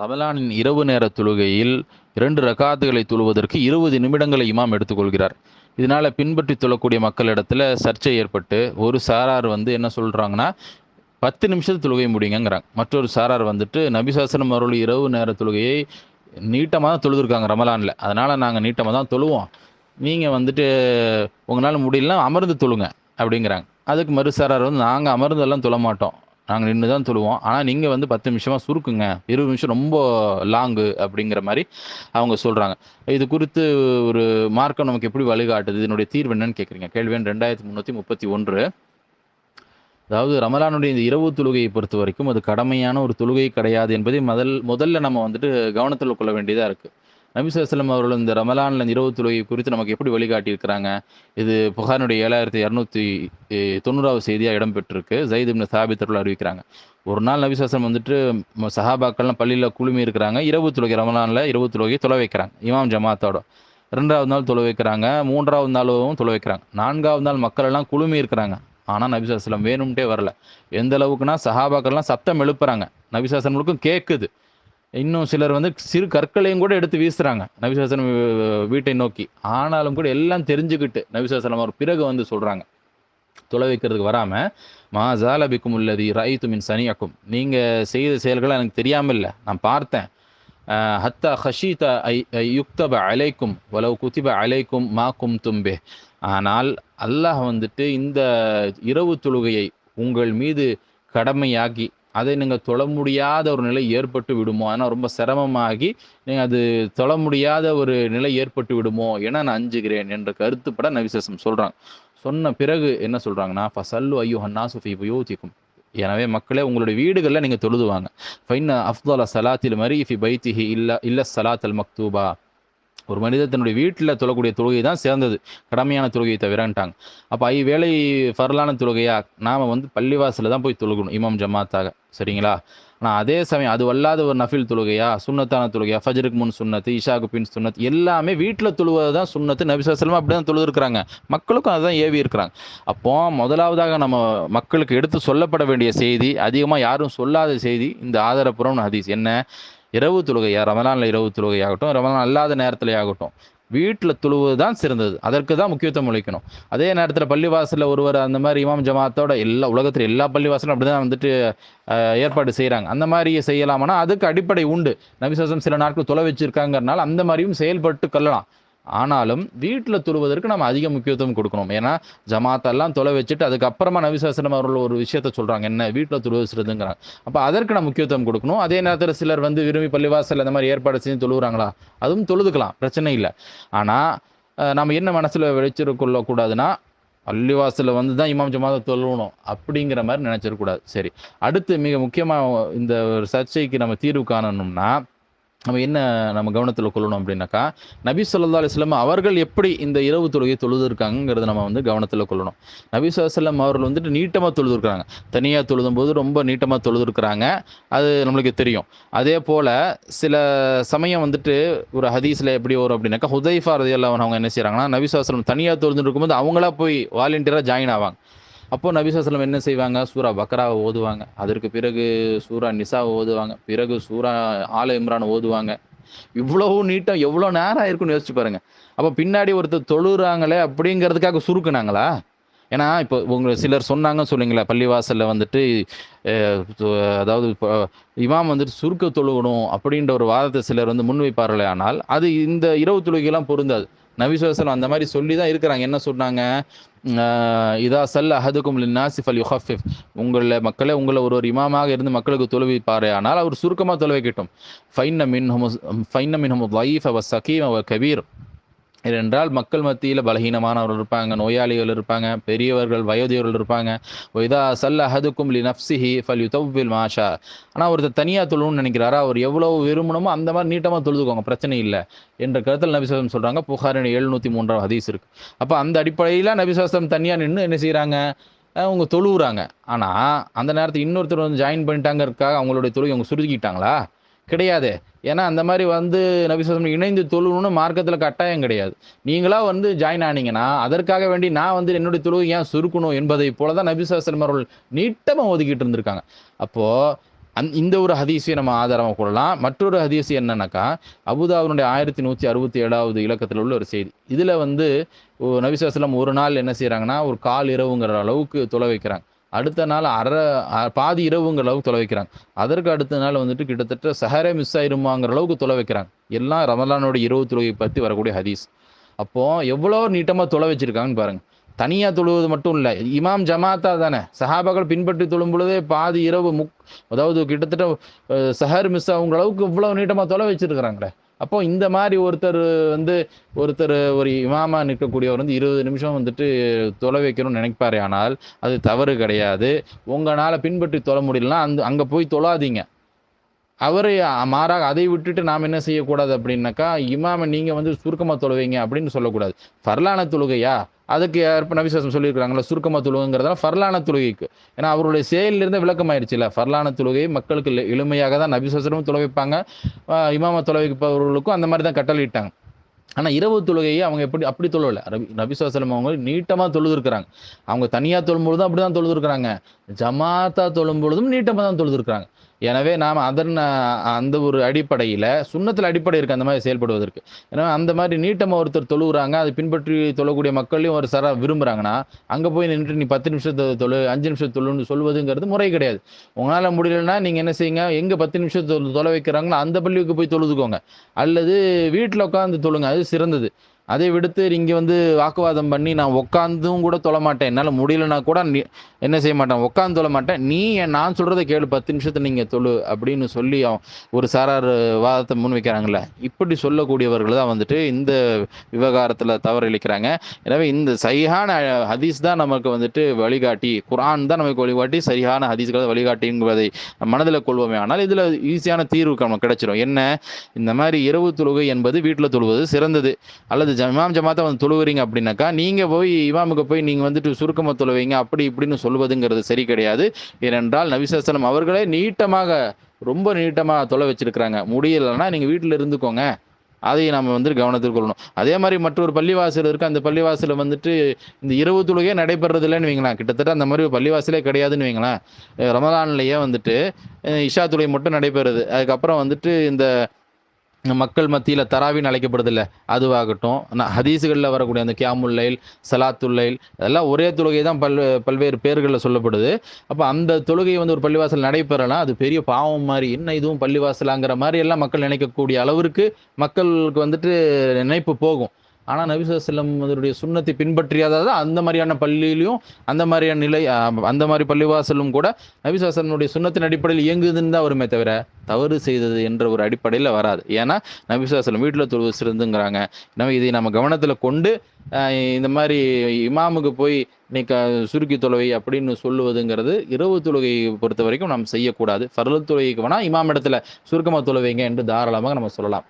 ரமலானின் இரவு நேர தொழுகையில் இரண்டு ரகாத்துகளை தொழுவதற்கு இருபது நிமிடங்களை இமாம் எடுத்துக்கொள்கிறார். இதனால் பின்பற்றி தொழக்கூடிய மக்களிடத்தில் சர்ச்சை ஏற்பட்டு ஒரு சாரார் வந்து என்ன சொல்கிறாங்கன்னா பத்து நிமிஷத்து தொழுகை முடியுங்கிறாங்க. மற்றொரு சாரார் வந்துட்டு நபிசாசனம் அருள் இரவு நேர தொழுகையை நீட்டமாக தான் தொழுதுருக்காங்க ரமலானில். அதனால் நாங்கள் நீட்டமாக தான் தொழுவோம். நீங்கள் வந்துட்டு உங்களால் முடியலன்னா அமர்ந்து தொழுங்க அப்படிங்கிறாங்க. அதுக்கு மறுசாரார் வந்து நாங்கள் அமர்ந்தெல்லாம் தொழ மாட்டோம். நாங்கள் நின்று தான் சொல்லுவோம் ஆனால் நீங்கள் வந்து பத்து நிமிஷமாக சுருக்குங்க. இருபது நிமிஷம் ரொம்ப லாங்கு அப்படிங்கிற மாதிரி அவங்க சொல்கிறாங்க இது குறித்து ஒரு மார்க்கம் நமக்கு எப்படி வழிகாட்டுது? இதனுடைய தீர்வு என்னன்னு கேட்குறீங்க கேள்வி ரெண்டாயிரத்தி முந்நூற்றி முப்பத்தி ஒன்று. அதாவது ரமலானுடைய இந்த இரவு தொழுகையை பொறுத்த வரைக்கும் அது கடமையான ஒரு தொழுகை கிடையாது என்பதை முதல் முதல்ல நம்ம வந்துட்டு கவனத்தில் கொள்ள வேண்டியதாக இருக்குது நபி அவர்கள் இந்த ரமலானில் இந்த இரவு தொழுகை குறித்து நமக்கு எப்படி வழிகாட்டியிருக்கிறாங்க? இது புகாரினுடைய ஏழாயிரத்தி இரநூத்தி தொண்ணூறாவது செய்தியாக இடம்பெற்றிருக்கு. ஜயித் இப்னு சாபித்தர்கள் அறிவிக்கிறாங்க. ஒரு நாள் நபி வந்துட்டு சஹாபாக்கள்லாம் பள்ளியில் குழுமி இருக்கிறாங்க. இரவு தொழுகை ரமலானில் இரவு தொழுகை தொலை வைக்கிறாங்க இமாம் ஜமாத்தோட. ரெண்டாவது நாள் தொலை வைக்கிறாங்க மூன்றாவது நாளும் தொலை வைக்கிறாங்க. நான்காவது நாள் மக்கள் எல்லாம் குழுமி இருக்கிறாங்க. ஆனால் நபிசாஸ்லம் வேணும்ட்டே வரல. எந்த அளவுக்குன்னா சஹாபாக்கள்லாம் சத்தம் எழுப்புறாங்க. நபிசாசனங்களுக்கும் கேட்குது இன்னும் சிலர் வந்து சிறு கற்களையும் கூட எடுத்து வீசுறாங்க. நபிசாசனம் வீட்டை நோக்கி. ஆனாலும் கூட எல்லாம் தெரிஞ்சுக்கிட்டு நபிசாசனம் அவர் பிறகு வந்து சொல்றாங்க. துளை வைக்கிறதுக்கு வராம மா ஜாலபிக்கும் உள்ளதி ரைத்து மின் சனியாக்கும். நீங்க செய்த செயல்களை எனக்கு தெரியாமல் இல்லை நான் பார்த்தேன். ஹத்தா ஹஷீத ஐ யுக்தப அலைக்கும் வலவு குத்திப அலைக்கும் மா கும் தும்பே ஆனால் அல்லாஹ் வந்துட்டு இந்த இரவு தொழுகையை உங்கள் மீது கடமையாக்கி அதை நீங்கள் தொழ முடியாத ஒரு நிலை ஏற்பட்டு விடுமோ? ஆனால் ரொம்ப சிரமமாகி நீங்கள் அது தொழ முடியாத ஒரு நிலை ஏற்பட்டு விடுமோ? என நான் அஞ்சுகிறேன் என்ற கருத்துப்பட நவிசேஷம் சொல்கிறாங்க சொன்ன பிறகு என்ன சொல்கிறாங்கன்னா ஃபசல்லு ஐயோ ஹன்னாசு ஃபி புயோதிக்கும் எனவே மக்களே உங்களுடைய வீடுகளில் நீங்கள் தொழுதுவாங்க. ஃபைன் அஃப்தால சலாத்தில் மரி ஃபி பைத்திஹி இல்ல இல்ல சலாத்தல் மக்தூபா. ஒரு மனிதர் தன்னுடைய வீட்டில் தொழக்கூடிய தொழுகை தான் சேர்ந்தது கடமையான தொழுகையை தவிரன்ட்டாங்க. அப்போ ஐ வேலை ஃபர்லான தொழுகையா? நாம் வந்து பள்ளிவாசலில் தான் போய் தொழுகணும் இமாம் ஜமாத்தாக. சரிங்களா? ஆனால் அதே சமயம் அது வல்லாத ஒரு நஃபில் தொழுகையா? சுண்ணத்தான தொழுகையா? ஃபஜருக்கு முன் சுண்ணத்து இஷாக்கு பின் சுண்ணத்து எல்லாமே வீட்டில் தொழுவது தான் சுண்ணத்து. நபிசாசலமாக அப்படி தான் தொழுதுருக்குறாங்க. மக்களுக்கும் அதுதான் ஏவி இருக்கிறாங்க. அப்போ முதலாவதாக நம்ம மக்களுக்கு எடுத்து சொல்லப்பட வேண்டிய செய்தி அதிகமாக யாரும் சொல்லாத செய்தி இந்த ஆதாரப்புறம் ஹதீஸ். என்ன? இரவு தொழுகையா ரமலானில் இரவு தொழுகையாகட்டும் ரமலான் அல்லாத நேரத்துல ஆகட்டும் வீட்டில் துழுவது தான் சிறந்தது. அதற்கு தான் முக்கியத்துவம் அளிக்கணும். அதே நேரத்தில் பள்ளிவாசலில் ஒருவர் அந்த மாதிரி இமாம் ஜமாத்தோட எல்லா உலகத்தில் எல்லா பள்ளிவாசலும் அப்படி தான் வந்துட்டு ஏற்பாடு செய்கிறாங்க அந்த மாதிரி செய்யலாமானா அதுக்கு அடிப்படை உண்டு. நபிசாசம் சில நாட்கள் தொலை வச்சிருக்காங்கறனால அந்த மாதிரியும் செயல்பட்டு கொள்ளலாம். ஆனாலும் வீட்டில் தொழுவதற்கு நம்ம அதிக முக்கியத்துவம் கொடுக்கணும். ஏன்னா ஜமாத்தெல்லாம் தொலை வச்சுட்டு அதுக்கப்புறமா நவிசாசனம் அவர்கள் ஒரு விஷயத்த சொல்கிறாங்க என்ன? வீட்டில் தொழுவது அப்போ அதற்கு நம்ம முக்கியத்துவம் கொடுக்கணும். அதே நேரத்தில் சிலர் வந்து விரும்பி பள்ளிவாசல் அந்த மாதிரி ஏற்பாடு செஞ்சு தொழுகிறாங்களா அதுவும் தொழுதுக்கலாம். பிரச்சனை இல்லை. ஆனால் நம்ம என்ன மனசில் வச்சிருக்கொள்ளக்கூடாதுன்னா பள்ளிவாசலில் வந்து தான் இமாம் ஜமாத்தை தொழுவணும். அப்படிங்கிற மாதிரி நினச்சிடக்கூடாது. சரி. அடுத்து மிக முக்கியமாக இந்த ஒரு சர்ச்சைக்கு நம்ம தீர்வு காணணும்னா நம்ம என்ன நம்ம கவனத்தில் கொள்ளணும் அப்படின்னாக்கா நபி சொல்லா அலுவலம் அவர்கள் எப்படி இந்த இரவு தொழுகை தொழுதுருக்காங்கிறத நம்ம வந்து கவனத்தில் கொள்ளணும். நபி சொல்லா அவர்கள் வந்துட்டு நீட்டமாக தொழுதுருக்குறாங்க. தனியாக தொழுதும் போது ரொம்ப நீட்டமாக தொழுதுருக்குறாங்க. அது நம்மளுக்கு தெரியும். அதே போல் சில சமயம் வந்துட்டு ஒரு ஹதீஸில் எப்படி வரும் அப்படின்னாக்கா ஹுதைஃபா ரதியல்லாஹு அவங்க என்ன செய்கிறாங்கன்னா நபி சொல்லம் தனியாக தொழுதுட்டு இருக்கும்போது அவங்களா போய் வாலண்டியராக ஜாயின் ஆவாங்க. அப்போ நபி என்ன செய்வாங்க? சூரா பக்ராவை ஓதுவாங்க. அதற்கு பிறகு சூரா நிசாவை ஓதுவாங்க. பிறகு சூரா ஆல இம்ரான் ஓதுவாங்க. இவ்வளவு நீட்டம் எவ்வளோ நேரம் ஆயிருக்குன்னு யோசிச்சு பாருங்க. அப்போ பின்னாடி ஒருத்தர் தொழுறாங்களே அப்படிங்கிறதுக்காக சுருக்குனாங்களா? ஏன்னா இப்போ உங்க சிலர் சொன்னாங்க சொல்லுங்களா பள்ளிவாசல்ல வந்துட்டு அதாவது இப்போ இமாம் வந்துட்டு சுருக்க தொழுகணும் அப்படின்ற ஒரு வாதத்தை சிலர் வந்து முன்வைப்பார்களே ஆனால் அது இந்த இரவு தொழுகையெல்லாம் பொருந்தாது. நபிசுவசலம் அந்த மாதிரி சொல்லி தான் இருக்கிறாங்க. என்ன சொன்னாங்க? இதா சல் அஹதுக்கும் லின்னாசி ஃபல் யுஹஃபிஃப் உங்களை மக்களே உங்களை ஒரு ஒரு இமாமாக இருந்து மக்களுக்கு தொழுவிப்பாரே. ஆனால் அவர் சுருக்கமாக தொலை வைக்கட்டும் ஃபைன்ன மின் ஃபைன்ன மின் லைஃப் அவ சகீம் அவ கபீர். ஏனென்றால் மக்கள் மத்தியில் பலகீனமானவர்கள் இருப்பாங்க நோயாளிகள் இருப்பாங்க பெரியவர்கள் வயோதிகர்கள் இருப்பாங்க. இதா சல் அஹதுக்கும் லி நப்சிஹி ஃபல் யுதவ்வில் மாஷா. ஆனால் ஒருத்தர் தனியாக தொழுன்னு நினைக்கிறாரா அவர் எவ்வளோ விரும்பணுமோ அந்த மாதிரி நீட்டமாக தொழுதுக்கோங்க பிரச்சனை இல்லை என்ற கருத்தில் நபிசாசம் சொல்கிறாங்க புகாரின் எழுநூற்றி மூன்றாம் ஹதீஸ் இருக்குது அப்போ அந்த அடிப்படையில் நபிசாசம் தனியாக நின்று என்ன செய்கிறாங்க அவங்க தொழுவுறாங்க. ஆனால் அந்த நேரத்தில் இன்னொருத்தர் வந்து ஜாயின் பண்ணிட்டாங்கிறதுக்காக அவங்களுடைய தொழுகை அவங்க சுருக்கிட்டாங்களா? கிடையாது. ஏன்னா அந்த மாதிரி வந்து நபிசாசம் இணைந்து தொழுகணும்னு மார்க்கத்தில் கட்டாயம் கிடையாது. நீங்களா வந்து ஜாயின் ஆனீங்கன்னா அதற்காக வேண்டி நான் வந்து என்னுடைய தொழுகை ஏன் சுருக்கணும் என்பதை போல தான் நபிசாசலம் அவர்கள் நீட்டமாக ஒதுக்கிட்டு இருந்திருக்காங்க. அப்போது அந் இந்த ஒரு ஹதீஸை நம்ம ஆதாரமாக கொள்ளலாம். மற்றொரு ஹதீஸ் என்னன்னாக்கா அபுதாவினுடைய ஆயிரத்தி நூற்றி அறுபத்தி ஏழாவது இலக்கத்தில் உள்ள ஒரு செய்தி. இதில் வந்து ஒ- ஒரு நாள் என்ன செய்கிறாங்கன்னா ஒரு கால் இரவுங்கிற அளவுக்கு தொலை வைக்கிறாங்க. அடுத்த நாள் அரை அ- பாதி இரவுங்கிற அளவுக்கு தொலை வைக்கிறாங்க. அதற்கு அடுத்த நாள் வந்துட்டு கிட்டத்தட்ட சஹரே மிஸ் ஆயிருமாங்கிற அளவுக்கு தொலை வைக்கிறாங்க. எல்லாம் ரமலானோட இரவு தொழுகை பற்றி வரக்கூடிய ஹதீஸ். அப்போது எவ்வளோ நீட்டமாக தொலை வச்சுருக்காங்கன்னு பாருங்கள் தனியாக தொழுவது மட்டும் இல்லை. இமாம் ஜமாத்தா தானே. சஹாபாக்கள் பின்பற்றி தொழும் பொழுதே பாதி இரவு முக் அதாவது கிட்டத்தட்ட சஹர் மிஸ் ஆகுங்கிற அளவுக்கு இவ்வளோ நீட்டமாக தொலை வச்சுருக்கிறாங்களே. அப்போ இந்த மாதிரி ஒருத்தர் வந்து ஒருத்தர் ஒரு இமாமா நிற்கக்கூடியவர் வந்து இருபது நிமிஷம் வந்துட்டு தொலை வைக்கணும்னு நினைப்பாரே ஆனால் அது தவறு கிடையாது. உங்களால் பின்பற்றி தொலை முடியலன்னா அந்த அங்கே போய் தொழாதீங்க அவரை மாறாக அதை விட்டுட்டு நாம் என்ன செய்யக்கூடாது அப்படின்னாக்கா இமாமை நீங்கள் வந்து சுருக்கமாக தொழுவீங்க அப்படின்னு சொல்லக்கூடாது. ஃபர்லான தொழுகையா? அதுக்கு இப்போ நபிசாசம் சொல்லியிருக்கிறாங்களா சுருக்கமாக தொழுகைங்கிறதால ஃபர்லான தொழுகைக்கு. ஏன்னா அவருடைய செயலிலிருந்து விளக்கமாயிருச்சுல ஃபர்லான தொழுகை மக்களுக்கு எளிமையாக தான் நபிசாசனமும் தொலைவிப்பாங்க ஆஹ் இமாம அந்த மாதிரி தான் கட்டளையிட்டாங்க. ஆனால் இரவு தொழுகையை அவங்க எப்படி அப்படி தொழல ரபி நபிசுவாசலம் அவங்க நீட்டமாக தொழுதுருக்குறாங்க. அவங்க தனியாக தொழும்பொழுதும் அப்படி தான் தொழுதுருக்குறாங்க. ஜமாத்தா தொழும் பொழுதும் நீட்டமாக தான் தொழுதுருக்குறாங்க. எனவே நாம் அதன் அந்த ஒரு அடிப்படையில் சுண்ணத்தில் அடிப்படை இருக்குது அந்த மாதிரி செயல்படுவதற்கு. ஏன்னா அந்த மாதிரி நீட்டமாக ஒருத்தர் தொழுகிறாங்க அதை பின்பற்றி தொழக்கூடிய மக்களையும் ஒரு சர விரும்புகிறாங்கன்னா அங்கே போய் நின்றுட்டு நீ பத்து நிமிஷத்தை தொழு அஞ்சு நிமிஷம் தொழுன்னு சொல்வதுங்கிறது முறை கிடையாது. உங்களால் முடியலன்னா நீங்கள் என்ன செய்யுங்க எங்கே பத்து நிமிஷம் தொலை வைக்கிறாங்களோ அந்த பள்ளிக்கு போய் தொழுதுக்கோங்க. அல்லது வீட்டில் உட்காந்து தொழுங்க அது சிறந்தது. அதை விடுத்து இங்கே வந்து வாக்குவாதம் பண்ணி நான் உட்காந்தும் கூட தொழ மாட்டேன். என்னால் முடியலனா கூட நீ என்ன செய்ய மாட்டேன். உட்காந்து தொழ மாட்டேன். நீ என் நான் சொல்கிறத கேளு. பத்து நிமிஷத்தை நீங்கள் தொழு அப்படின்னு சொல்லி அவன் ஒரு சாரார் வாதத்தை முன் வைக்கிறாங்கல்ல இப்படி சொல்லக்கூடியவர்கள் தான் வந்துட்டு இந்த விவகாரத்தில் தவறு இழைக்கிறாங்க எனவே இந்த சரியான ஹதீஸ் தான் நமக்கு வந்துட்டு வழிகாட்டி. குரான் தான் நமக்கு வழிகாட்டி. சரியான ஹதீஸ்களை வழிகாட்டிங்கிறதை மனதில் கொள்வோமே. ஆனால் இதில் ஈஸியான தீர்வு நமக்கு கிடைச்சிரும். என்ன? இந்த மாதிரி இரவு தொழுகை என்பது வீட்டில் தொழுவது சிறந்தது. அல்லது இமாம் ஜமாத்தை வந்து தொழுவுறீங்க அப்படின்னாக்கா நீங்கள் போய் இமாமுக்கு போய் நீங்கள் வந்துட்டு சுருக்கமாக தொழுவீங்க அப்படி இப்படின்னு சொல்வதுங்கிறது சரி கிடையாது. ஏனென்றால் நபிசாஸ்லம் அவர்களே நீட்டமாக ரொம்ப நீட்டமாக தொலை வச்சிருக்கிறாங்க. முடியலைன்னா நீங்கள் வீட்டில் இருந்துக்கோங்க. அதை நம்ம வந்து கவனத்தில் கொள்ளணும். அதே மாதிரி மற்றொரு பள்ளிவாசல் இருக்குது அந்த பள்ளிவாசலில் வந்துட்டு இந்த இரவு தொழுகையே நடைபெறது வைங்களேன். கிட்டத்தட்ட அந்த மாதிரி பள்ளிவாசலே கிடையாதுன்னு வைங்களேன். ரமலான்லேயே வந்துட்டு இஷா தொழுகை மட்டும் நடைபெறுது. அதுக்கப்புறம் வந்துட்டு இந்த மக்கள் மத்தியில் தராவின்னு அழைக்கப்படுதில்ல அதுவாகட்டும் நான் ஹதீஸுகளில் வரக்கூடிய அந்த கியாமுல்லைல் சலாத்துல்லைல் அதெல்லாம் ஒரே தொழுகை தான் பல் பல்வேறு பேர்களில் சொல்லப்படுது. அப்போ அந்த தொழுகை வந்து ஒரு பள்ளிவாசல் நடைபெறலாம் அது பெரிய பாவம் மாதிரி என்ன இதுவும் பள்ளிவாசலாங்கிற மாதிரி எல்லாம் மக்கள் நினைக்கக்கூடிய அளவிற்கு மக்களுக்கு வந்துட்டு நினைப்பு போகும். ஆனால் நபிசுல்லம் அதனுடைய சுண்ணத்தை பின்பற்றியாதது அந்த மாதிரியான பள்ளியிலையும் அந்த மாதிரியான நிலை அந்த மாதிரி பள்ளிவாசலும் கூட நபிசுல்லனுடைய சுண்ணத்தின் அடிப்படையில் இயங்குதுன்னு தான் வருமே தவிர தவறு செய்தது என்ற ஒரு அடிப்படையில் வராது. ஏன்னா நபிசுல்லம் வீட்டில் தொழுவது சிறந்துங்கிறாங்க. எனவே இதை நம்ம கவனத்தில் கொண்டு இந்த மாதிரி இமாமுக்கு போய் நீ க சுருக்கி தொழுவை அப்படின்னு சொல்லுவதுங்கிறது இரவு தொழுகையை பொறுத்த வரைக்கும் நாம் செய்யக்கூடாது. ஃபர்லு தொழுகைக்கு வேணால் இமாம் இடத்துல சுருக்கமாக தொழுவைங்க என்று தாராளமாக நம்ம சொல்லலாம்.